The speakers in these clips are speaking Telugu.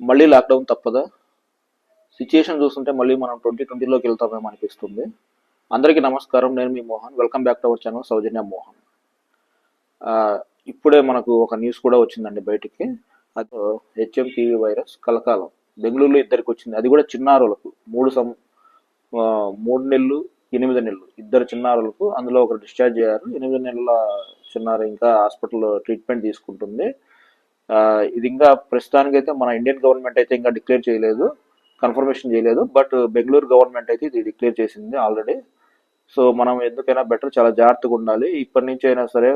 మళ్ళీ లాక్డౌన్ తప్పదా? సిచ్యుయేషన్ చూస్తుంటే మళ్ళీ మనం ట్వంటీ ట్వంటీలోకి వెళ్తామేమో అనిపిస్తుంది. అందరికీ నమస్కారం నేను మీ Mohan. Welcome back to our channel Soujanya Mohan ఇప్పుడే మనకు ఒక న్యూస్ కూడా వచ్చిందండి బయటికి. అది హెచ్ఎంపీవీ వైరస్ కలకాలం. బెంగళూరులో ఇద్దరికి వచ్చింది. అది కూడా చిన్నారులకు. మూడు సం మూడు నెలలు ఎనిమిది నెలలు. ఇద్దరు చిన్నారులకు అందులో ఒకరు డిశ్చార్జ్ అయ్యారు. ఎనిమిది నెలల చిన్నారు ఇంకా హాస్పిటల్లో ట్రీట్మెంట్ తీసుకుంటుంది. ఇది ఇంకా ప్రస్తుతానికి అయితే మన ఇండియన్ గవర్నమెంట్ అయితే ఇంకా డిక్లేర్ చేయలేదు కన్ఫర్మేషన్ చేయలేదు బట్ బెంగళూరు గవర్నమెంట్ అయితే ఇది డిక్లేర్ చేసింది ఆల్రెడీ. సో మనం ఎందుకైనా బెటర్ చాలా జాగ్రత్తగా ఉండాలి. ఇప్పటి నుంచి అయినా సరే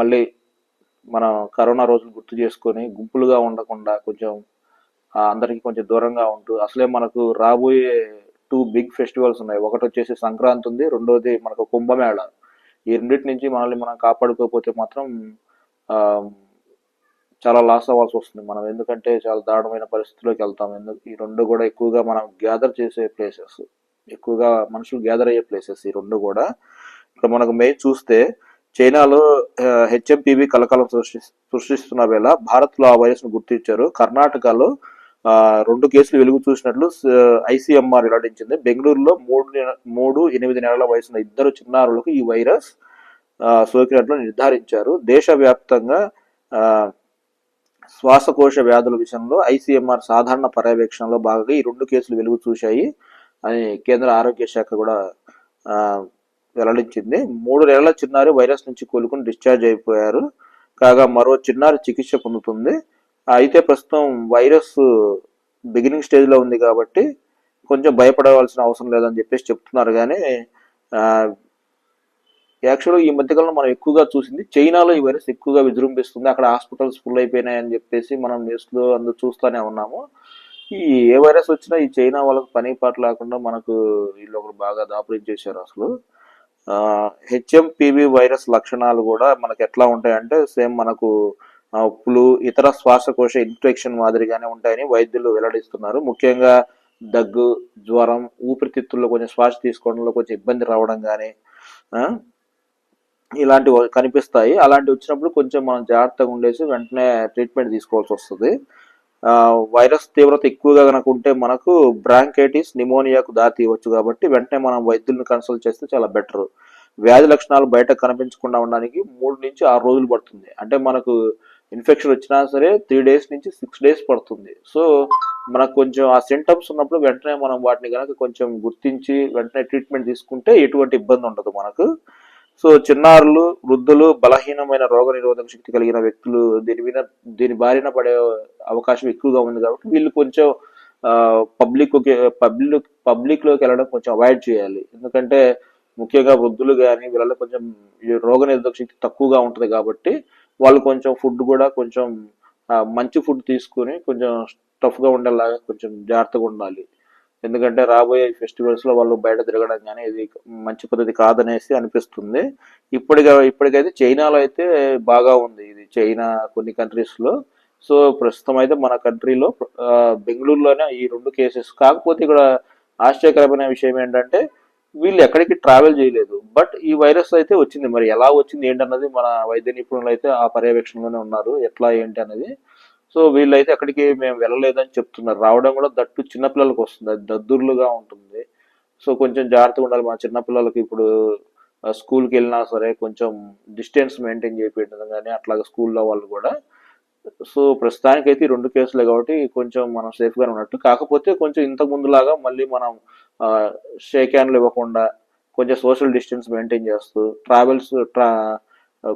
మళ్ళీ మన కరోనా రోజులు గుర్తు చేసుకొని గుంపులుగా ఉండకుండా కొంచెం అందరికీ కొంచెం దూరంగా ఉంటూ అసలే మనకు రాబోయే టూ బిగ్ ఫెస్టివల్స్ ఉన్నాయి. ఒకటి వచ్చేసి సంక్రాంతి ఉంది రెండోది మనకు కుంభమేళ. ఈ రెండింటి నుంచి మనల్ని మనం కాపాడుకోకపోతే మాత్రం చాలా లాస్ అవ్వాల్సి వస్తుంది. మనం ఎందుకంటే చాలా దారుణమైన పరిస్థితిలోకి వెళ్తాం. ఎందుకు ఈ రెండు కూడా ఎక్కువగా మనం గ్యాదర్ చేసే ప్లేసెస్ ఎక్కువగా మనుషులు గ్యాదర్ అయ్యే ప్లేసెస్ ఈ రెండు కూడా. ఇక్కడ మనకు మెయిన్ చూస్తే చైనాలో హెచ్ఎంపీవి కలకలం సృష్టి సృష్టిస్తున్న వేళ భారత్లో ఆ వైరస్ను గుర్తించారు. కర్ణాటకలో రెండు కేసులు వెలుగు చూసినట్లు ఐసీఎంఆర్ వెల్లడించింది. బెంగళూరులో మూడు నెల- మూడు ఎనిమిది నెలల వయసున్న ఇద్దరు చిన్నారులకు ఈ వైరస్ సోకినట్లు నిర్ధారించారు. దేశవ్యాప్తంగా ఆ, శ్వాసకోశ వ్యాధుల విషయంలో ఐసీఎంఆర్ సాధారణ పర్యవేక్షణలో భాగంగా ఈ రెండు కేసులు వెలుగు చూశాయి అని కేంద్ర ఆరోగ్య శాఖ కూడా వెల్లడించింది. మూడు నెలల చిన్నారి వైరస్ నుంచి కోలుకుని డిశ్చార్జ్ అయిపోయారు. కాగా మరో చిన్నారి చికిత్స పొందుతుంది. అయితే ప్రస్తుతం వైరస్ బిగినింగ్ స్టేజ్లో ఉంది కాబట్టి కొంచెం భయపడవలసిన అవసరం లేదని చెప్పేసి చెప్తున్నారు. కానీ యాక్చువల్గా ఈ మధ్యకాలంలో మనం ఎక్కువగా చూసింది చైనాలో ఈ వైరస్ ఎక్కువగా విజృంభిస్తుంది. అక్కడ హాస్పిటల్స్ ఫుల్ అయిపోయినాయని చెప్పేసి మనం న్యూస్లో అందరూ చూస్తూనే ఉన్నాము. ఈ ఏ వైరస్ వచ్చినా ఈ చైనా వాళ్ళకి పని పాట లేకుండా మనకు వీళ్ళు ఒకరు బాగా దాపురించేశారు అసలు. హెచ్ఎంపివి వైరస్ లక్షణాలు కూడా మనకు ఎట్లా ఉంటాయంటే సేమ్ మనకు ఆ, ఇతర శ్వాసకోశ ఇన్ఫెక్షన్ మాదిరిగానే ఉంటాయని వైద్యులు వెల్లడిస్తున్నారు. ముఖ్యంగా దగ్గు జ్వరం ఊపిరితిత్తుల్లో కొంచెం శ్వాస తీసుకోవడంలో కొంచెం ఇబ్బంది రావడం కానీ ఇలాంటివి కనిపిస్తాయి. అలాంటివి వచ్చినప్పుడు కొంచెం మనం జాగ్రత్తగా ఉండేసి వెంటనే ట్రీట్మెంట్ తీసుకోవాల్సి వస్తుంది. వైరస్ తీవ్రత ఎక్కువగా కనుక ఉంటే మనకు బ్రాంకైటిస్ నిమోనియాకు దారి తీయవచ్చు కాబట్టి వెంటనే మనం వైద్యుల్ని కన్సల్ట్ చేస్తే చాలా బెటర్. వ్యాధి లక్షణాలు బయట కనిపించకుండా ఉండడానికి మూడు నుంచి ఆరు రోజులు పడుతుంది. అంటే మనకు ఇన్ఫెక్షన్ వచ్చినా సరే త్రీ డేస్ నుంచి సిక్స్ డేస్ పడుతుంది. సో మనకు కొంచెం ఆ సింటమ్స్ ఉన్నప్పుడు వెంటనే మనం వాటిని కనుక కొంచెం గుర్తించి వెంటనే ట్రీట్మెంట్ తీసుకుంటే ఎటువంటి ఇబ్బంది ఉండదు మనకు. సో చిన్నారులు వృద్ధులు బలహీనమైన రోగ నిరోధక శక్తి కలిగిన వ్యక్తులు దీని మీద దీని బారిన పడే అవకాశం ఎక్కువగా ఉంది కాబట్టి వీళ్ళు కొంచెం పబ్లిక్ పబ్లిక్ పబ్లిక్లోకి వెళ్ళడం కొంచెం అవాయిడ్ చేయాలి. ఎందుకంటే ముఖ్యంగా వృద్ధులు కానీ వీళ్ళలో కొంచెం రోగ నిరోధక శక్తి తక్కువగా ఉంటుంది కాబట్టి వాళ్ళు కొంచెం ఫుడ్ కూడా కొంచెం మంచి ఫుడ్ తీసుకుని కొంచెం టఫ్గా ఉండేలాగా కొంచెం జాగ్రత్తగా ఉండాలి. ఎందుకంటే రాబోయే ఫెస్టివల్స్లో వాళ్ళు బయట తిరగడం కానీ ఇది మంచి పద్ధతి కాదనేసి అనిపిస్తుంది. ఇప్పటిక ఇప్పటికైతే చైనాలో అయితే బాగా ఉంది ఇది. చైనా కొన్ని కంట్రీస్లో. సో ప్రస్తుతం అయితే మన కంట్రీలో బెంగళూరులోనే ఈ రెండు కేసెస్ కాకపోతే ఇక్కడ ఆశ్చర్యకరమైన విషయం ఏంటంటే వీళ్ళు ఎక్కడికి ట్రావెల్ చేయలేదు. బట్ ఈ వైరస్ అయితే వచ్చింది. మరి ఎలా వచ్చింది ఏంటన్నది మన వైద్య నిపుణులు అయితే ఆ పర్యవేక్షణలోనే ఉన్నారు. ఎట్లా ఏంటి అనేది సో వీళ్ళైతే అక్కడికి మేము వెళ్ళలేదని చెప్తున్నారు. రావడం కూడా దట్టు చిన్నపిల్లలకు వస్తుంది. అది దద్దుర్లుగా ఉంటుంది. సో కొంచెం జాగ్రత్తగా ఉండాలి. మా చిన్నపిల్లలకి ఇప్పుడు స్కూల్కి వెళ్ళినా సరే కొంచెం డిస్టెన్స్ మెయింటైన్ చేయడం కానీ అట్లాగే స్కూల్లో వాళ్ళు కూడా. సో ప్రస్తుతానికి అయితే ఈ రెండు కేసులే కాబట్టి కొంచెం మనం సేఫ్గానే ఉన్నట్టు. కాకపోతే కొంచెం ఇంతకు ముందులాగా మళ్ళీ మనం షేక్ హ్యాండ్లు ఇవ్వకుండా కొంచెం సోషల్ డిస్టెన్స్ మెయింటైన్ చేస్తూ ట్రావెల్స్ ట్రా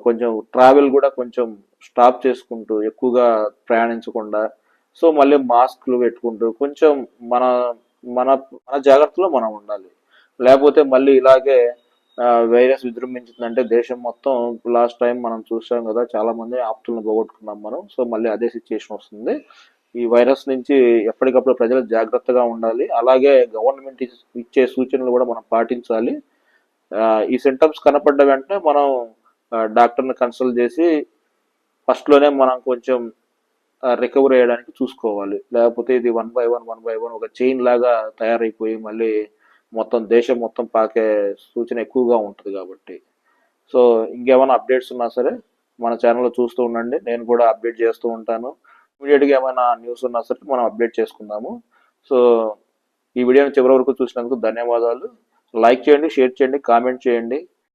కొంచెం ట్రావెల్ కూడా కొంచెం స్టాప్ చేసుకుంటూ ఎక్కువగా ప్రయాణించకుండా సో మళ్ళీ మాస్క్లు పెట్టుకుంటూ కొంచెం మన మన మన జాగ్రత్తలో మనం ఉండాలి. లేకపోతే మళ్ళీ ఇలాగే వైరస్ విజృంభించిందంటే దేశం మొత్తం లాస్ట్ టైం మనం చూసాం కదా చాలా మంది ఆప్తులను పోగొట్టుకున్నాం మనం. సో మళ్ళీ అదే సిచ్యుయేషన్ వస్తుంది. ఈ వైరస్ నుంచి ఎప్పటికప్పుడు ప్రజలు జాగ్రత్తగా ఉండాలి. అలాగే గవర్నమెంట్ ఇచ్చే సూచనలు కూడా మనం పాటించాలి. ఈ సింటమ్స్ కనపడ్డ వెంటనే మనం డాక్టర్ని కన్సల్ట్ చేసి ఫస్ట్లోనే మనం కొంచెం రికవర్ అయ్యడానికి చూసుకోవాలి. లేకపోతే ఇది one by one one by one ఒక చైన్ లాగా తయారైపోయి మళ్ళీ మొత్తం దేశం మొత్తం పాకే సూచన ఎక్కువగా ఉంటుంది కాబట్టి. సో ఇంకేమైనా అప్డేట్స్ ఉన్నా సరే మన ఛానల్లో చూస్తూ ఉండండి. నేను కూడా అప్డేట్ చేస్తూ ఉంటాను. ఇమీడియట్గా ఏమైనా న్యూస్ ఉన్నా సరే మనం అప్డేట్ చేసుకుందాము. సో ఈ వీడియోని చివరి వరకు చూసినందుకు ధన్యవాదాలు. లైక్ చేయండి షేర్ చేయండి కామెంట్ చేయండి.